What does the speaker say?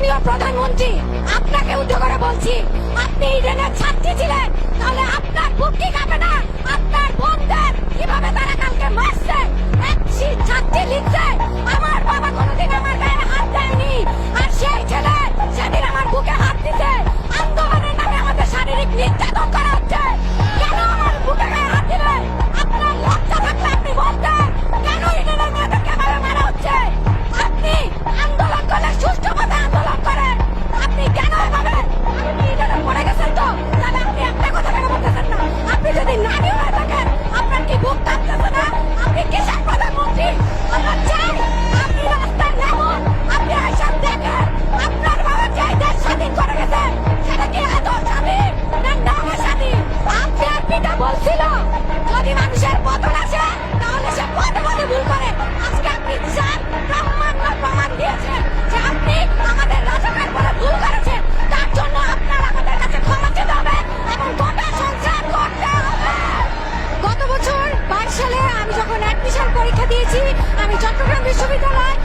প্রিয় প্রধানমন্ত্রী আপনাকে উদ্যোগ করে বলছি আপনি ইডেনের ছাত্রী ছিলেন। বলছিল যদি মানুষের পতন আসে, তাহলে সে পদে পদে ভুল করে। আজকে আপনি চান ব্রহ্মাণ্ড প্রমাণ দিয়েছেন, যে আপনি আমাদের রাজাকার বলে ভুল করেছেন, তার জন্য আপনার আমাদের কাছে ক্ষমা চেতে হবে এবং গোটা সংসার করতে হবে। গত বছর বাইশ সালে আমি যখন অ্যাডমিশন পরীক্ষা দিয়েছি, আমি চট্টগ্রাম বিশ্ববিদ্যালয়